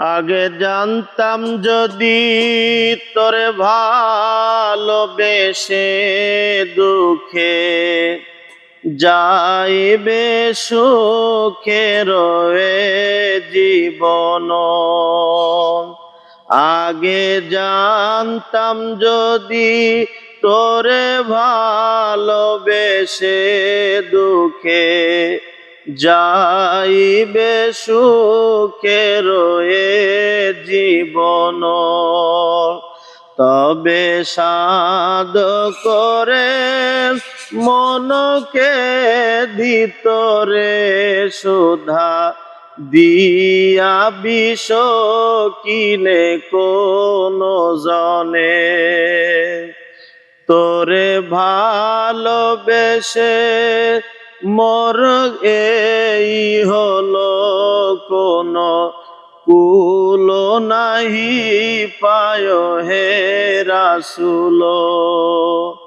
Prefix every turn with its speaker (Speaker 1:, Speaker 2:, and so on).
Speaker 1: আগে জানতাম যদি তোরে ভালোবেসে দুঃখে, যাইবে সুখে রয়ে জীবন। আগে জানতাম যদি তোরে ভালোবেসে দুঃখে যাইবে সুখে রয়ে জীবন। তবে সাদ করে মনকে দিতরে সুধা দিয়া বিষ কিনে কোন জনে। তোরে ভালোবেসে মোর এই হলো কোন কুল নাহি পায় হে রাসুলো।